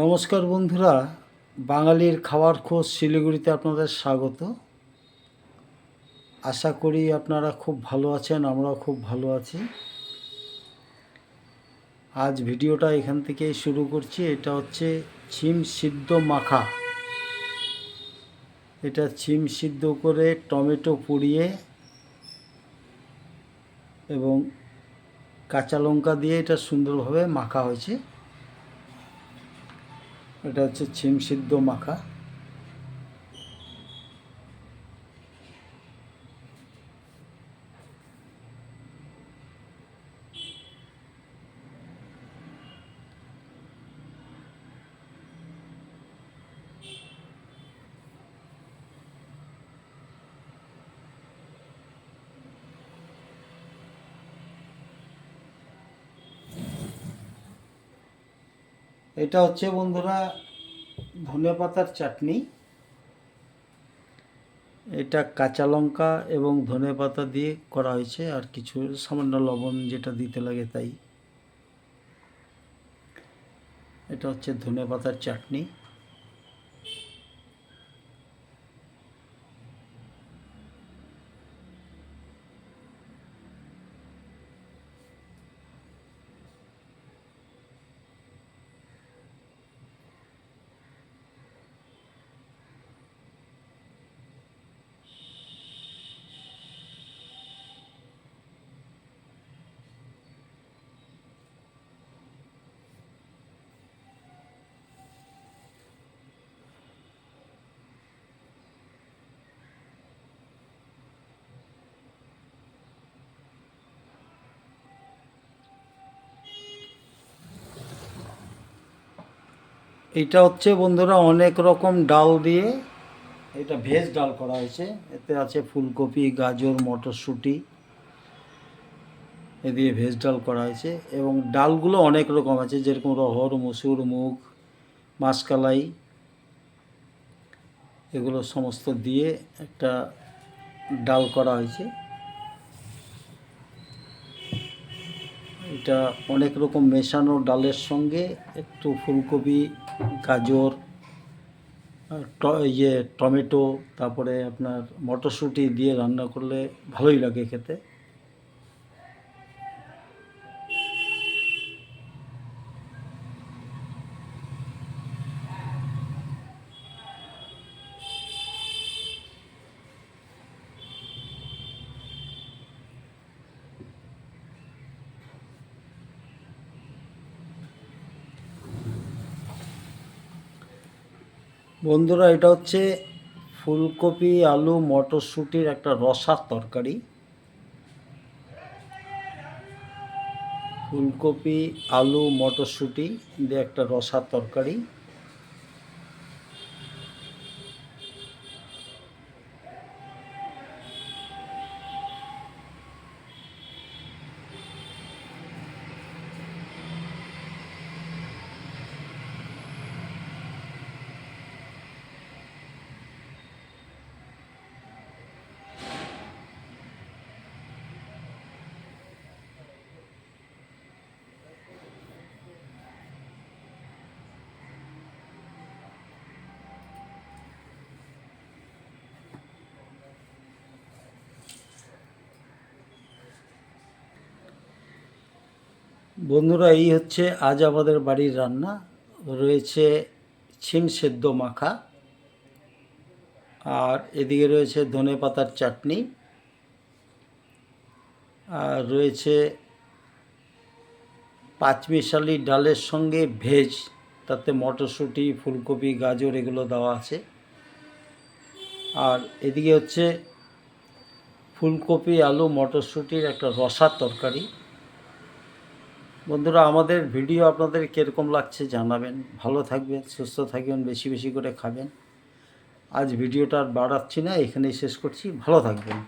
নমস্কার বন্ধুরা, বাঙালির খাওয়ার খোঁজ শিলিগুড়িতে আপনাদের স্বাগত। আশা করি আপনারা খুব ভালো আছেন, আমরাও খুব ভালো আছি। আজ ভিডিওটা এখান থেকেই শুরু করছি, এটা হচ্ছে ছিম সিদ্ধ মাখা। এটা ছিম সিদ্ধ করে টমেটো পুড়িয়ে এবং কাঁচা লঙ্কা দিয়ে এটা সুন্দরভাবে মাখা হয়েছে। এটা হচ্ছে ছিম সিদ্ধ মাখা। এটা হচ্ছে বন্ধুরা ধনে পাতার চাটনি। এটা কাঁচা লঙ্কা এবং ধনে পাতা দিয়ে করা হয়েছে আর কিছু সামান্য লবণ যেটা দিতে লাগে তাই। এটা হচ্ছে ধনে পাতার চাটনি। এটা হচ্ছে বন্ধুরা অনেক রকম ডাল দিয়ে এটা ভেজ ডাল করা হয়েছে। এতে আছে ফুলকপি, গাজর, মটরশুঁটি, এ দিয়ে ভেজ ডাল করা হয়েছে এবং ডালগুলো অনেক রকম আছে, যেরকম রহর, মসুর, মুগ, মাসকালাই, এগুলো সমস্ত দিয়ে একটা ডাল করা হয়েছে। এটা অনেক রকম মেশানো ডালের সঙ্গে, একটু ফুলকপি, গাজর ইয়ে টমেটো, তারপরে আপনার মটরশুঁটি দিয়ে রান্না করলে ভালোই লাগে খেতে। বন্ধুরা, এটা হচ্ছে ফুলকপি, আলু, মটরশুঁটির একটা রসার তরকারি। ফুলকপি, আলু, মটরশুঁটি দিয়ে একটা রসার তরকারি। বন্ধুরা, এই হচ্ছে আজ আমাদের বাড়ির রান্না। রয়েছে ছিম সেদ্ধ মাখা, আর এদিকে রয়েছে ধনে পাতার চাটনি, আর রয়েছে পাঁচমিশালি ডালের সঙ্গে ভেজ, তাতে মটরশুঁটি, ফুলকপি, গাজর এগুলো দেওয়া আছে। আর এদিকে হচ্ছে ফুলকপি, আলু, মটরশুঁটির একটা রসার তরকারি। বন্ধুরা, আমাদের ভিডিও আপনাদের কীরকম লাগছে জানাবেন। ভালো থাকবেন, সুস্থ থাকবেন, বেশি বেশি করে খাবেন। আজ ভিডিওটা আর বাড়াচ্ছি না, এখানেই শেষ করছি। ভালো থাকবেন।